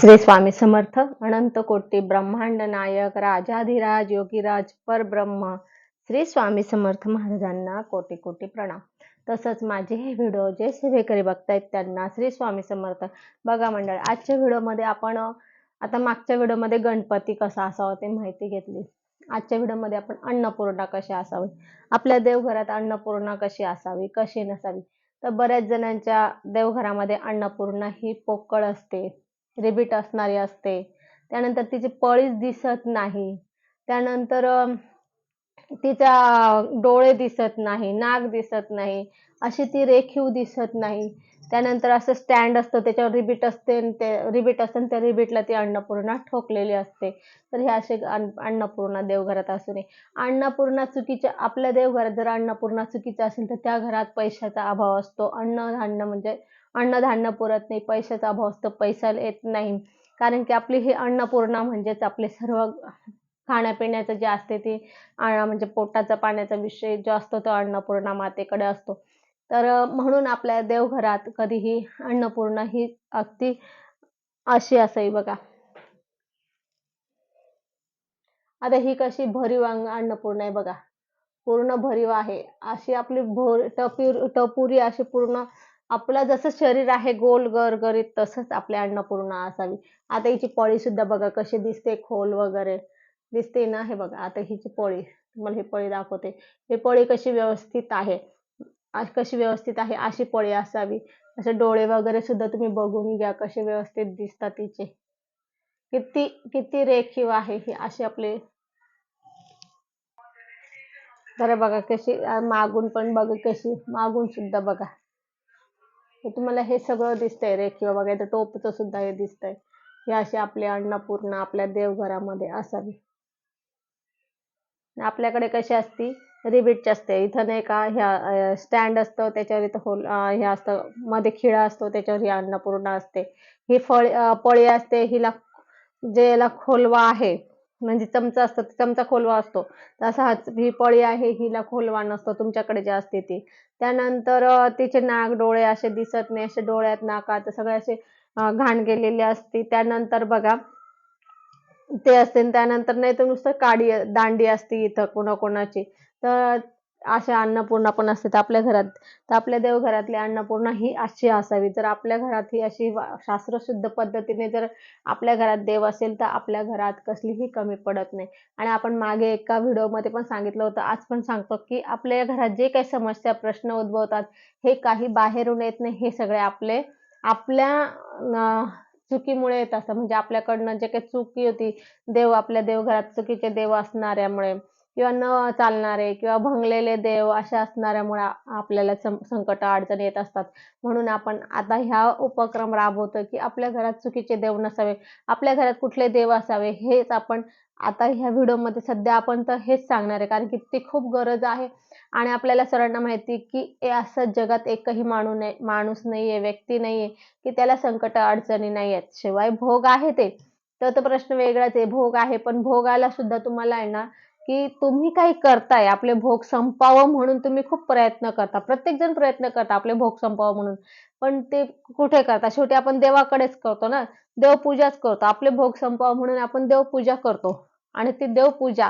श्री स्वामी समर्थ अनंत कोटी ब्रह्मांड नायक राजाधिराज योगीराज परब्रह्म श्री स्वामी समर्थ महाराजांना कोटी कोटी प्रणाम. तसंच माझे हे व्हिडिओ जे सेवेकरी बघतायत त्यांना श्री स्वामी समर्थ. बघा मंडळ आजच्या व्हिडिओमध्ये आपण आता मागच्या व्हिडिओमध्ये गणपती कसा असावा ते माहिती घेतली. आजच्या व्हिडिओमध्ये आपण अन्नपूर्णा कशी असावी? आपल्या देवघरात अन्नपूर्णा कशी असावी? कशी नसावी? तर बऱ्याच जणांच्या देवघरामध्ये अन्नपूर्णा ही पोकळ असते. रिबीट असणारी असते. त्यानंतर तिची पळीच दिसत नाही. त्यानंतर तिचा डोळे दिसत नाही नाक दिसत नाही अशी ती रेखीव दिसत नाही. त्यानंतर असं स्टँड असतं त्याच्यावर रिबीट असते आणि ते रिबीट असते आणि त्या रिबीटला ती अन्नपूर्णा ठोकलेली असते. तर हे असे अन्नपूर्णा देवघरात असू नये. अन्नपूर्णा चुकीच्या आपल्या देवघरात जर अन्नपूर्णा चुकीचं असेल तर त्या घरात पैशाचा अभाव असतो. अन्नधान्य म्हणजे अन्नधान्य पुरत नाही पैशाचा अभाव असतो पैसा येत नाही. कारण की आपली ही अन्नपूर्णा म्हणजेच आपले सर्व खाण्यापिण्याचं जे असते ते म्हणजे पोटाचा पाण्याचा विषय जो असतो तो अन्नपूर्णा मातेकडे असतो. तर म्हणून आपल्या देवघरात कधीही अन्नपूर्णा ही अगदी अशी असावी बघा. आता ही कशी भरीव अंग अन्नपूर्णा आहे बघा. पूर्ण भरीव आहे. अशी आपली भोर टपूर टपुरी अशी पूर्ण आपलं जसं शरीर आहे गोल गरगरीत तसंच आपली अन्नपूर्णा असावी. आता हिची पोळी सुद्धा बघा कशी दिसते खोल वगैरे. दिसते ना हे बघा आता हिची पोळी. तुम्हाला ही पोळी दाखवते. ही पोळी कशी व्यवस्थित आहे? अशी कशी व्यवस्थित आहे? अशी पोळी असावी. असे डोळे वगैरे सुद्धा तुम्ही बघून घ्या कसे व्यवस्थित दिसतात तिचे किती किती रेखीव आहे ही अशी आपली. तर बघा कशी मागून पण बघा कशी मागून सुद्धा बघा. तुम्हाला हे सगळं दिसतंय रेखीव किंवा टोपचं सुद्धा हे दिसतंय. हे अशी आपले अन्नपूर्णा आपल्या देवघरामध्ये असावी आपल्याकडे कशी असती? रिबीटची असते. इथं नाही का ह्या स्टँड असतं त्याच्यावर इथं होल हे असतं मध्ये खिळा असतो त्याच्यावर ही अन्नपूर्णा असते. ही फळ पळी असते हिला जे याला खोलवा आहे म्हणजे चमचा असतो चमचा खोलवा असतो. तसा हा ही पळी आहे हिला खोलवा नसतो तुमच्याकडे जे असते ती. त्यानंतर तिचे नाक डोळे असे दिसत नाही असे डोळ्यात नाकात सगळे असे घाण गेलेले असते. त्यानंतर बघा ते असते. आणि त्यानंतर नाही तर नुसतं काडी दांडी असते इथं कोणाकोणाची. तर अशा अन्नपूर्णा पण असतात आपल्या घरात. तर आपल्या देवघरातली अन्नपूर्णा ही अशी असावी. जर आपल्या घरात ही अशी शास्त्रशुद्ध पद्धतीने जर आपल्या घरात देव असेल तर आपल्या घरात कसलीही कमी पडत नाही. आणि आपण मागे एका व्हिडिओमध्ये पण सांगितलं होतं आज पण सांगतो की आपल्या घरात जे काही समस्या प्रश्न उद्भवतात हे काही बाहेरून येत नाही. हे सगळे आपले आपल्या चुकीमुळे येत असतात. म्हणजे आपल्याकडनं जे काही चुकी होती देव आपल्या देवघरात चुकीचे देव असणाऱ्यामुळे. किंवा न चालणारे किंवा भंगलेले देव अशा असणाऱ्यामुळे आपल्याला संकट अडचणी येत असतात. म्हणून आपण आता ह्या उपक्रम राबवतो की आपल्या घरात चुकीचे देव नसावे आपल्या घरात कुठले देव असावे हेच आपण आता ह्या व्हिडिओमध्ये सध्या आपण तर हेच सांगणार आहे. कारण की ती खूप गरज आहे आणि आपल्याला सर्वांना माहिती की असं जगात एकही माणूस नाही माणूस नाहीये व्यक्ती नाहीये की त्याला संकट अडचणी नाही आहेत. शिवाय भोग आहे ते. तर प्रश्न वेगळाच आहे. भोग आहे पण भोगाला सुद्धा तुम्हाला आहे ना की तुम्ही काही करताय आपले भोग संपावं म्हणून तुम्ही खूप प्रयत्न करता. प्रत्येक जण प्रयत्न करता आपले भोग संपावं म्हणून. पण ते कुठे करता? शेवटी आपण देवाकडेच करतो ना? देवपूजाच करतो. आपले भोग संपावं म्हणून आपण देवपूजा करतो. आणि ती देवपूजा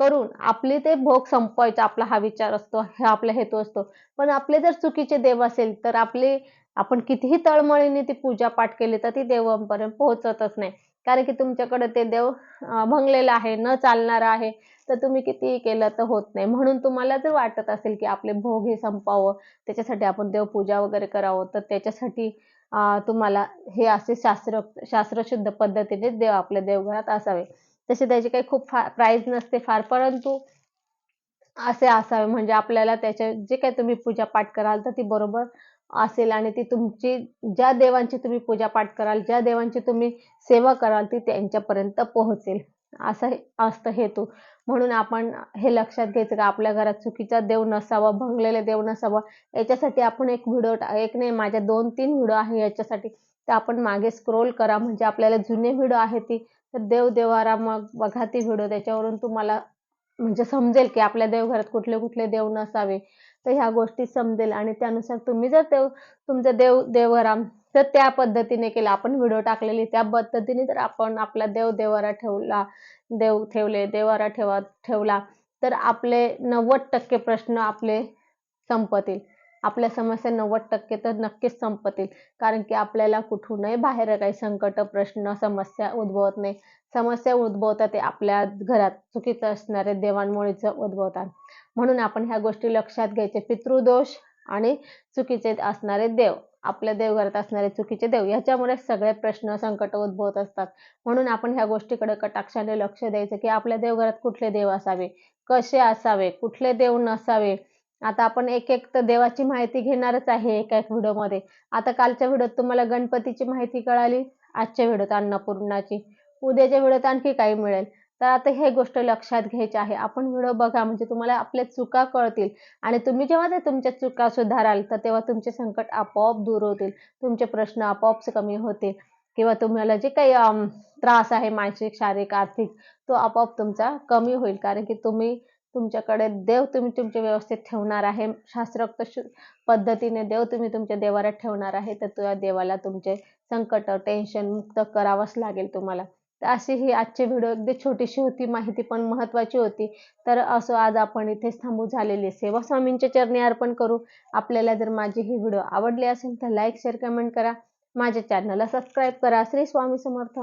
करून आपली ते भोग संपवायचा आपला हा विचार असतो हा आपला हेतू असतो. पण आपले जर चुकीचे देव असेल तर आपले आपण कितीही तळमळीने ती पूजा पाठ केली तर ती देवांपर्यंत पोहोचतच नाही. कारण की तुमच्याकडे ते देव भंगलेला भंगलेलं आहे न चालणार आहे. तर तुम्ही कितीही केलं तर होत नाही. म्हणून तुम्हाला जर वाटत असेल की आपले भोग हे संपावं त्याच्यासाठी आपण देवपूजा वगैरे करावं तर त्याच्यासाठी तुम्हाला हे असे शास्त्र शास्त्रशुद्ध पद्धतीने देव आपल्या देवघरात असावे. तसे त्याचे काही खूप फार प्राईज नसते फार परंतु असे असावे. म्हणजे आपल्याला त्याच्या जे काही तुम्ही पूजा पाठ कराल तर ती बरोबर असेल आणि ती तुमची ज्या देवांची तुम्ही पूजा पाठ कराल ज्या देवांची तुम्ही सेवा कराल ती त्यांच्यापर्यंत पोहोचेल. असं हे- असतं हेतू. म्हणून आपण हे लक्षात घ्यायचं का आपल्या घरात चुकीचा देव नसावा भंगलेले देव नसावा याच्यासाठी आपण एक व्हिडिओ एक नाही माझ्या दोन तीन व्हिडिओ आहे याच्यासाठी. तर आपण मागे स्क्रोल करा म्हणजे आपल्याला जुने व्हिडिओ आहे ती तर देव देवारा मग बघा ती व्हिडिओ. त्याच्यावरून तुम्हाला म्हणजे समजेल की आपल्या देवघरात कुठले कुठले देव नसावे. तर ह्या गोष्टी समजेल. आणि त्यानुसार तुम्ही जर देव तुमचं देव देवघरा तर त्या पद्धतीने केलं. आपण व्हिडिओ टाकलेली त्या पद्धतीने जर आपण आपला देव देवारा ठेवला देव ठेवले देवारा ठेवा ठेवला तर आपले नव्वद टक्के प्रश्न आपले संपतील. आपल्या समस्या नव्वद टक्के तर नक्कीच संपतील. कारण की आपल्याला कुठूनही बाहेर काही संकट प्रश्न समस्या उद्भवत नाही. समस्या उद्भवतात ते आपल्या घरात. चुकीचं असणारे देवांमुळेच उद्भवतात. म्हणून आपण ह्या गोष्टी लक्षात घ्यायचे. पितृदोष आणि चुकीचे असणारे देव. आपल्या देवघरात असणारे चुकीचे देव ह्याच्यामुळे सगळे प्रश्न संकट उद्भवत असतात. म्हणून आपण ह्या गोष्टीकडे कटाक्षाने लक्ष द्यायचं की आपल्या देवघरात कुठले देव असावे? कसे असावे? कुठले देव नसावे? आता आपण एक एक तर देवाची माहिती घेणारच आहे एका एक व्हिडिओमध्ये. आता कालच्या व्हिडिओत तुम्हाला गणपतीची माहिती कळाली आजच्या व्हिडिओत अन्नपूर्णाची. उद्याच्या व्हिडिओत आणखी काही मिळेल. तर आता हे गोष्ट लक्षात घ्यायची आहे. आपण व्हिडिओ बघा म्हणजे तुम्हाला आपल्या चुका कळतील. आणि तुम्ही जेव्हा ते तुमच्या चुका सुधाराल तर तेव्हा तुमचे संकट आपोआप दूर होतील. तुमचे प्रश्न आपोआप कमी होतील. किंवा तुम्हाला जे काही त्रास आहे मानसिक शारीरिक आर्थिक तो आपोआप तुमचा कमी होईल. कारण की तुम्ही तुमच्याकडे देव तुम्ही तुमचे व्यवस्थित ठेवणार आहे. शास्त्रोक्त पद्धतीने देव तुम्ही तुमच्या देवाला ठेवणार आहे. तर त्या देवाला तुमचे संकट टेन्शन मुक्त करावंच लागेल तुम्हाला. तर अशी ही आजची व्हिडिओ अगदी छोटीशी होती माहिती पण महत्त्वाची होती. तर असं आज आपण इथेच थांबू झालेली सेवा स्वामींच्या चरणी अर्पण करू. आपल्याला जर माझी ही व्हिडिओ आवडली असेल तर लाईक शेअर कमेंट करा. माझ्या चॅनलला सबस्क्राईब करा. श्री स्वामी समर्थ.